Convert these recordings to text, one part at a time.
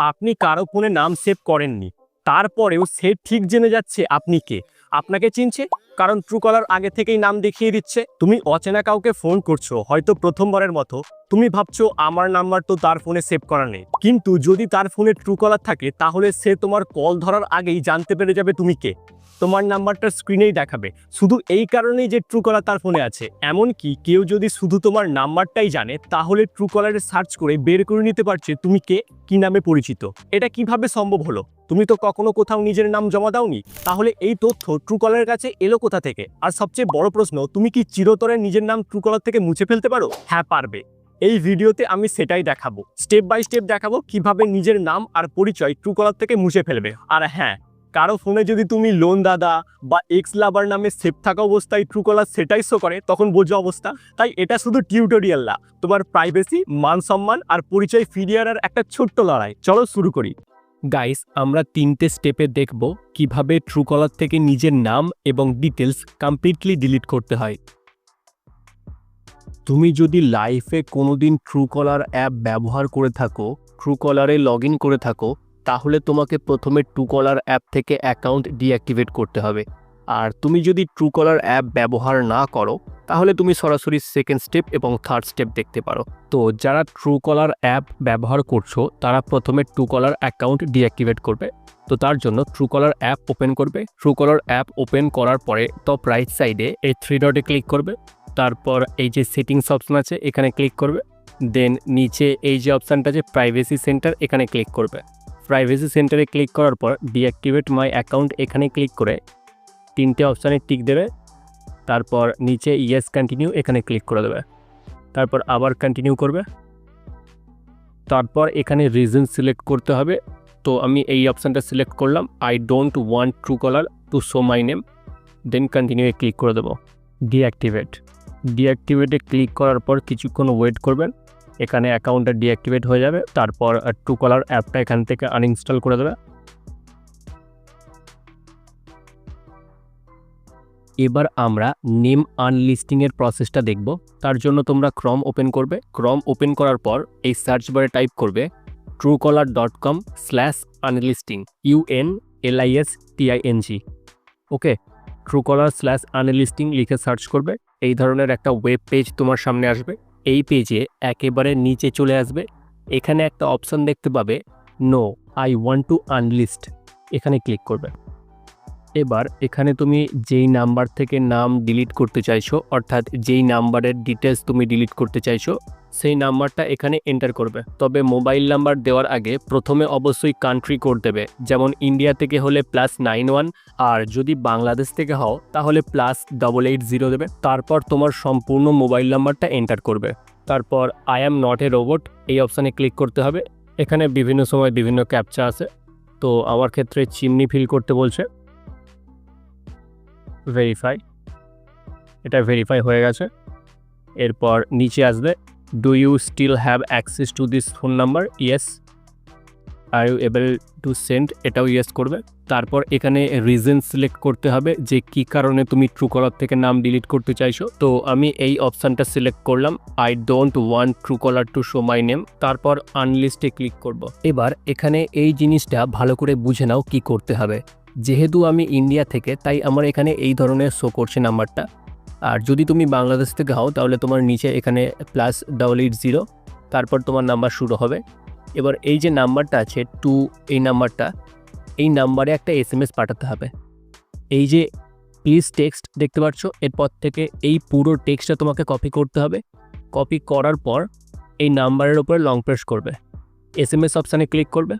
আপনি কারও ফোনে নাম সেভ করেননি। তারপরেও সে ঠিক জেনে যাচ্ছে আপনি কে। আপনাকে চিনছে? কারণ ট্রুকলার আগে থেকেই নাম দেখিয়ে দিচ্ছে। তুমি অচেনা কাউকে ফোন করছ, হয়তো প্রথমবারের মতো। তুমি ভাবছ, আমার নাম্বার তো তার ফোনে সেভ করা নেই। কিন্তু যদি তার ফোনে ট্রুকলার থাকে, তাহলে সে তোমার কল ধরার আগেই জানতে পেরে যাবে তুমি কে। তোমার নাম্বারটা স্ক্রিনেই দেখাবে। শুধু এই কারণেই যে ট্রুকলার তার ফোনে আছে। এমনকি কেউ যদি শুধু তোমার নাম্বারটাই জানে, তাহলে ট্রুকলারে সার্চ করে বের করে নিতে পারছে তুমি কে, কি নামে পরিচিত। এটা কীভাবে সম্ভব হলো? তুমি তো কখনো কোথাও নিজের নাম জমা দাওনি? তাহলে এই তথ্য ট্রুকলারের কাছে এলো কোথা থেকে? আর সবচেয়ে বড় প্রশ্ন, তুমি কি চিরতরে নিজের নাম ট্রুকলার থেকে মুছে ফেলতে পারো? হ্যাঁ পারবে। এই ভিডিওতে আমি সেটাই দেখাবো। স্টেপ বাই স্টেপ দেখাবো কীভাবে নিজের নাম আর পরিচয় ট্রুকলার থেকে মুছে ফেলবে। আর হ্যাঁ কারও ফোনে যদি তুমি লোন দাদা বা এক্স লাভার নামে সেভ থাকা অবস্থায় ট্রুকলার সেটাই শো করে, তখন বোঝো অবস্থা। তাই এটা শুধু টিউটোরিয়াল না, তোমার প্রাইভেসি মান সম্মান আর পরিচয় ফিরিয়ে আনার একটা ছোট্ট লড়াই। চলো শুরু করি। গাইস আমরা তিনটে স্টেপে দেখব কীভাবে ট্রুকলার থেকে নিজের নাম এবং ডিটেলস কমপ্লিটলি ডিলিট করতে হয়। তুমি যদি লাইফে কোনোদিন ট্রুকলার অ্যাপ ব্যবহার করে থাকো ট্রুকলারে লগ করে থাকো তাহলে তোমাকে প্রথমে ট্রুকলার অ্যাপ থেকে অ্যাকাউন্ট ডিঅ্যাক্টিভেট করতে হবে। আর তুমি যদি ট্রুকলার অ্যাপ ব্যবহার না করো, তাহলে তুমি সরাসরি সেকেন্ড স্টেপ এবং থার্ড স্টেপ দেখতে পারো। তো যারা ট্রুকলার অ্যাপ ব্যবহার করছ, তারা প্রথমে ট্রুকলার অ্যাকাউন্ট ডিঅ্যাক্টিভেট করবে। তো তার জন্য ট্রুকলার অ্যাপ ওপেন করবে। ট্রুকলার অ্যাপ ওপেন করার পরে টপ রাইট সাইডে এই থ্রি ডটে ক্লিক করবে। তারপর এই যে সেটিংস অপশন আছে, এখানে ক্লিক করবে। দেন নিচে এই যে অপশানটা আছে প্রাইভেসি সেন্টার এখানে ক্লিক করবে। প্রাইভেসি সেন্টারে ক্লিক করার পর ডিঅ্যাক্টিভেট মাই অ্যাকাউন্ট এখানে ক্লিক করে তিনটে অপশানে টিক দেবে, তারপর নিচে ইয়েস কন্টিনিউ এখানে ক্লিক করে দেবে, তারপর আবার কন্টিনিউ করবে, তারপর এখানে রিজন সিলেক্ট করতে হবে। তো আমি এই অপশানটা সিলেক্ট করলাম I don't want Truecaller to show my name then continue click করে দেবো। ডিঅ্যাক্টিভেট ডিঅ্যাক্টিভেটে ক্লিক করার পর কিছুক্ষণ ওয়েট করবেন এখানে অ্যাকাউন্টটা ডিঅ্যাক্টিভেট হয়ে যাবে, তারপর ট্রু কলার অ্যাপটা এখান থেকে আনইনস্টল করে দেবে। এবার আমরা নেম আনলিস্টিংয়ের প্রসেসটা দেখব। তার জন্য তোমরা ক্রম ওপেন করবে। ক্রম ওপেন করার পর এই সার্চ বারে টাইপ করবে Truecaller dot com slash unlisting U N L I S T I N G okay Truecaller slash unlisting লিখে সার্চ করবে। এই ধরনের একটা ওয়েব পেজ তোমার সামনে আসবে। এই পেজে একেবারে নিচে চলে আসবে। এখানে একটা অপশন দেখতে পাবে no I want to unlist এখানে ক্লিক করবে। এবার এখানে তুমি যেই নাম্বার থেকে নাম ডিলিট করতে চাইছো, অর্থাৎ যেই নাম্বারের ডিটেলস তুমি ডিলিট করতে চাইছো সেই নাম্বারটা এখানে এন্টার করবে। তবে মোবাইল নাম্বার দেওয়ার আগে প্রথমে অবশ্যই কান্ট্রি কোড দেবে, যেমন ইন্ডিয়া থেকে হলে প্লাস নাইন ওয়ান আর যদি বাংলাদেশ থেকে হও, তাহলে প্লাস ডবল এইট জিরো দেবে। তারপর তোমার সম্পূর্ণ মোবাইল নাম্বারটা এন্টার করবে। তারপর I am not a robot এই অপশানে ক্লিক করতে হবে। এখানে বিভিন্ন সময় বিভিন্ন ক্যাপচা আছে। তো আমার ক্ষেত্রে চিমনি ফিল করতে বলছে। ভেরিফাই এটা ভেরিফাই হয়ে গেছে। এরপর নিচে আসবে। Do you still have access to this phone number yes are you able to send এটাও ইয়েস করবে। তারপর এখানে রিজন সিলেক্ট করতে হবে যে কি কারণে তুমি ট্রুকলার থেকে নাম ডিলিট করতে চাইছো। তো আমি এই অপশানটা সিলেক্ট করলাম। I don't want Truecaller to show my name তারপর আনলিস্টে ক্লিক করব। এবার এখানে এই জিনিসটা ভালো করে বুঝে নাও কি করতে হবে। যেহেতু আমি ইন্ডিয়া থেকে, তাই আমার এখানে এই ধরনের শো করছে নাম্বারটা আর যদি তুমি বাংলাদেশ থেকে হও, তাহলে তোমার নিচে এখানে প্লাস ডবল এইট জিরো তারপর তোমার নাম্বার শুরু হবে। এবার এই যে নাম্বারটা আছে টু এই নাম্বারটা এই নাম্বারে একটা এস এম এস পাঠাতে হবে। এই যে প্লিজ টেক্সট দেখতে পাচ্ছ, এরপর থেকে এই পুরো টেক্সটটা তোমাকে কপি করতে হবে। কপি করার পর এই নাম্বারের উপরে লং প্রেস করবে। এস এম এস অপশানে ক্লিক করবে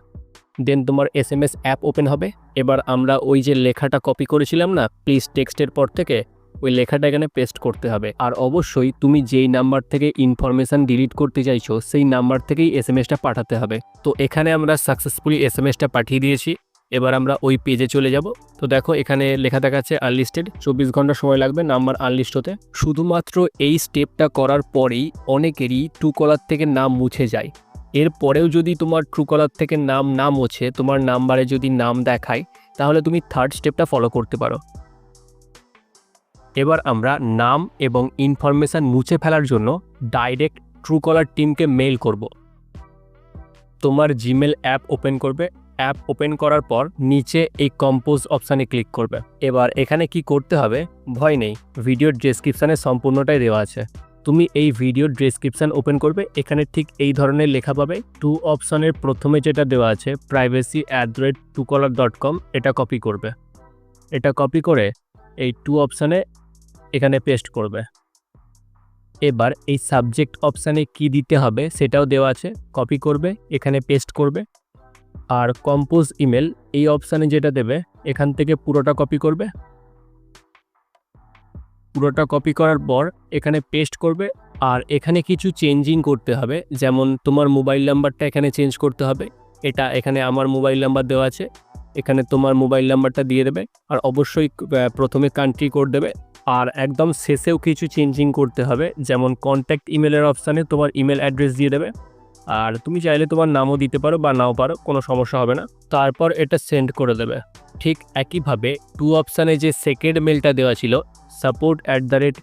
দেন তোমার S M S app open হবে। এবার আমরা ওই যে লেখাটা কপি করেছিলাম না প্লিজ টেক্সটের পর থেকে ওই লেখাটা এখানে পেস্ট করতে হবে। আর অবশ্যই তুমি যেই নাম্বার থেকে ইনফরমেশান ডিলিট করতে চাইছো, সেই নাম্বার থেকেই এস এম এসটা পাঠাতে হবে। তো এখানে আমরা সাকসেসফুলি এস এম এসটা পাঠিয়ে দিয়েছি। এবার আমরা ওই পেজে চলে যাব। তো দেখো এখানে লেখা দেখাচ্ছে আনলিস্টেড চব্বিশ ঘণ্টা সময় লাগবে নাম্বার আনলিস্ট হতে। শুধুমাত্র এই স্টেপটা করার পরেই অনেকেরই টু কলার থেকে নাম মুছে যায়। এরপরেও যদি তোমার ট্রুকলার থেকে নাম না মোছে, তোমার নাম্বারে যদি নাম দেখায়, তাহলে তুমি থার্ড স্টেপটা ফলো করতে পারো। এবার আমরা নাম এবং ইনফরমেশান মুছে ফেলার জন্য ডাইরেক্ট ট্রুকলার টিমকে মেইল করব। তোমার জিমেল অ্যাপ ওপেন করবে। অ্যাপ ওপেন করার পর নিচে এই কম্পোজ অপশানে ক্লিক করবে। এবার এখানে কি করতে হবে? ভয় নেই ভিডিওর ডেসক্রিপশানে সম্পূর্ণটাই দেওয়া আছে। তুমি এই ভিডিওর ডেসক্রিপশান ওপেন করবে। এখানে ঠিক এই ধরনের লেখা পাবে। টু অপশনের প্রথমে যেটা দেওয়া আছে privacy at the rate caller dot com এটা কপি করবে। এটা কপি করে এই টু অপশানে এখানে পেস্ট করবে। এবার এই সাবজেক্ট অপশানে কি দিতে হবে সেটাও দেওয়া আছে। কপি করবে, এখানে পেস্ট করবে। আর কম্পোজ ইমেল এই অপশানে যেটা দেবে, এখান থেকে পুরোটা কপি করবে। পুরোটা কপি করার পর এখানে পেস্ট করবে। আর এখানে কিছু চেঞ্জিং করতে হবে, যেমন তোমার মোবাইল নাম্বারটা এখানে চেঞ্জ করতে হবে। এটা এখানে আমার মোবাইল নাম্বার দেওয়া আছে। এখানে তোমার মোবাইল নাম্বারটা দিয়ে দেবে। আর অবশ্যই প্রথমে কান্ট্রি কোড দেবে। আর একদম শেষেও কিছু চেঞ্জিং করতে হবে। যেমন কন্ট্যাক্ট ইমেলের অপশানে তোমার ইমেল অ্যাড্রেস দিয়ে দেবে। আর তুমি চাইলে তোমার নামও দিতে পারো বা নাও পারো, কোনো সমস্যা হবে না। তারপর এটা সেন্ড করে দেবে। ঠিক একইভাবে টু অপশানে যে সেকেন্ড মেলটা দেওয়া ছিল support at the rate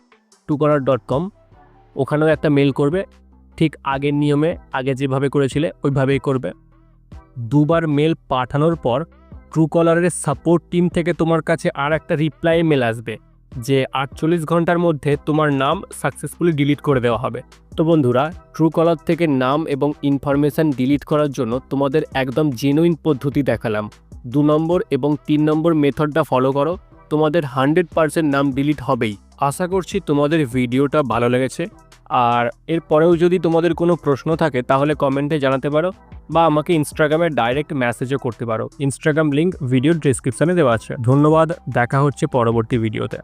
Truecaller dot com ওখানেও একটা মেল করবে। ঠিক আগের নিয়মে, আগে যেভাবে করেছিলে, ওইভাবেই করবে। দুবার মেল পাঠানোর পর ট্রু কলারের সাপোর্ট টিম থেকে তোমার কাছে আর একটা রিপ্লাই মেল আসবে। যে আটচল্লিশ ঘণ্টার মধ্যে তোমার নাম সাকসেসফুলি ডিলিট করে দেওয়া হবে। তো বন্ধুরা ট্রুকলার থেকে নাম এবং ইনফরমেশান ডিলিট করার জন্য তোমাদের একদম জেনুইন পদ্ধতি দেখালাম। দু নম্বর এবং তিন নম্বর মেথডটা ফলো করো, তোমাদের হান্ড্রেড পারসেন্ট নাম ডিলিট হবেই। আশা করছি তোমাদের ভিডিওটা ভালো লেগেছে। আর এরপরেও যদি তোমাদের কোনো প্রশ্ন থাকে, তাহলে কমেন্টে জানাতে পারো বা আমাকে ইনস্টাগ্রামে ডাইরেক্ট মেসেজও করতে পারো। ইনস্টাগ্রাম লিঙ্ক ভিডিও ডিসক্রিপশানে দেওয়া আছে। ধন্যবাদ, দেখা হচ্ছে পরবর্তী ভিডিওতে